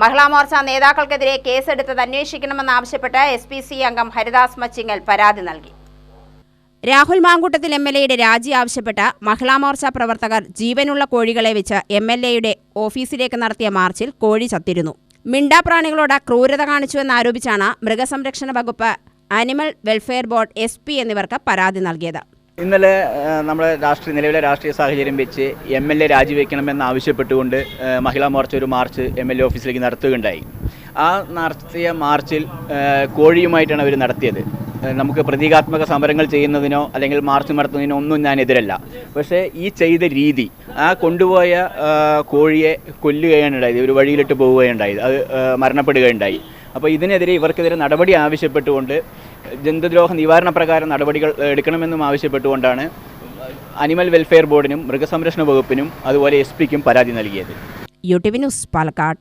മഹിളാ മോർച്ച നേതാക്കൾക്കെതിരെ കേസെടുത്തത് അന്വേഷിക്കണമെന്നാവശ്യപ്പെട്ട് S P C അംഗം ഹരിദാസ് മച്ചിങ്ങൽ പരാതി നൽകി. രാഹുൽ മാങ്കൂട്ടത്തിൽ എം എൽ എയുടെ രാജി ആവശ്യപ്പെട്ട് മഹിളാ മോർച്ച പ്രവർത്തകർ ജീവനുള്ള കോഴികളെ വെച്ച് എം എൽ എയുടെ ഓഫീസിലേക്ക് നടത്തിയ മാർച്ചിൽ കോഴി ചത്തിരുന്നു. മിണ്ടാപ്രാണികളോട് ക്രൂരത കാണിച്ചുവെന്നാരോപിച്ചാണ് മൃഗസംരക്ഷണ വകുപ്പ് ആനിമൽ വെൽഫെയർ ബോർഡ് എസ് എന്നിവർക്ക് പരാതി നൽകിയത്. ഇന്നലെ നമ്മുടെ രാഷ്ട്രീയ നിലവിലെ രാഷ്ട്രീയ സാഹചര്യം വെച്ച് എം എൽ എ രാജിവെക്കണമെന്ന് ആവശ്യപ്പെട്ടുകൊണ്ട് ആ, മഹിളാ മോർച്ച ഒരു മാർച്ച് എം എൽ എ ഓഫീസിലേക്ക് നടത്തുകയുണ്ടായി. ആ നടത്തിയ മാർച്ചിൽ കോഴിയുമായിട്ടാണ് അവർ നടത്തിയത്. നമുക്ക് പ്രതീകാത്മക സമരങ്ങൾ ചെയ്യുന്നതിനോ അല്ലെങ്കിൽ മാർച്ച് നടത്തുന്നതിനോ ഒന്നും ഞാൻ എതിരല്ല. പക്ഷേ ഈ ചെയ്ത രീതി ആ കൊണ്ടുപോയ കോഴിയെ കൊല്ലുകയാണ് ഉണ്ടായത് ഒരു വഴിയിലിട്ട് പോവുകയുണ്ടായത് അത് മരണപ്പെടുകയുണ്ടായി. അപ്പോൾ ഇതിനെതിരെ ഇവർക്കെതിരെ നടപടി ആവശ്യപ്പെട്ടുകൊണ്ട് ജന്തുദ്രോഹ നിവാരണ പ്രകാരം നടപടികൾ എടുക്കണമെന്നും ആവശ്യപ്പെട്ടുകൊണ്ടാണ് അനിമൽ വെൽഫെയർ ബോർഡിനും മൃഗസംരക്ഷണ വകുപ്പിനും അതുപോലെ എസ് പിക്കും പരാതി നൽകിയത്. U T V news Palakkad.